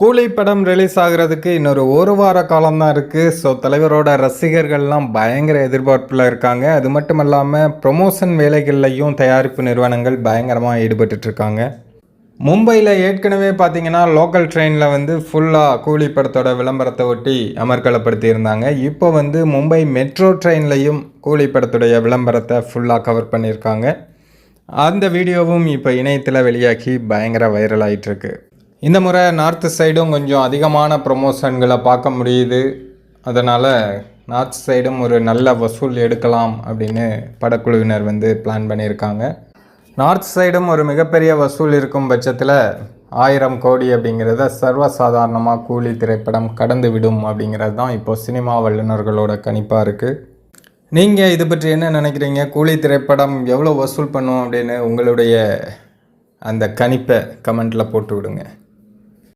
கூலி படம் ரிலீஸ் ஆகிறதுக்கு இன்னொரு ஒரு வார காலம்தான் இருக்குது ஸோ தலைவரோட ரசிகர்கள்லாம் பயங்கர எதிர்பார்ப்பில் இருக்காங்க. அது மட்டும் இல்லாமல் ப்ரொமோஷன் வேலைகள்லையும் தயாரிப்பு நிறுவனங்கள் பயங்கரமாக ஈடுபட்டுட்ருக்காங்க மும்பையில் ஏற்கனவே பார்த்தீங்கன்னா லோக்கல் ட்ரெயினில் வந்து ஃபுல்லாக கூலி படத்தோட விளம்பரத்தை ஒட்டி அமர்களப்படுத்தியிருந்தாங்க இப்போ வந்து மும்பை மெட்ரோ ட்ரெயின்லையும் கூலி படத்துடைய விளம்பரத்தை ஃபுல்லாக கவர் பண்ணியிருக்காங்க. அந்த வீடியோவும் இப்போ இணையத்தில் வெளியாகி பயங்கர வைரல் ஆகிட்டுருக்கு இந்த முறை நார்த் சைடும் கொஞ்சம் அதிகமான ப்ரொமோஷன்களை பார்க்க முடியுது. அதனால் நார்த் சைடும் ஒரு நல்ல வசூல் எடுக்கலாம் அப்படின்னு படக்குழுவினர் வந்து பிளான் பண்ணியிருக்காங்க. நார்த் சைடும் ஒரு மிகப்பெரிய வசூல் இருக்கும் பட்சத்தில் ஆயிரம் கோடி அப்படிங்கிறத சர்வசாதாரணமாக கூலி திரைப்படம் கடந்து விடும் அப்படிங்கிறது தான் இப்போ சினிமா வல்லுநர்களோட கணிப்பாக இருக்குது நீங்கள் இது பற்றி என்ன நினைக்கிறீங்க? கூலி திரைப்படம் எவ்வளோ வசூல் பண்ணும் அப்படின்னு உங்களுடைய அந்த கணிப்பை கமெண்ட்டில் போட்டு விடுங்க.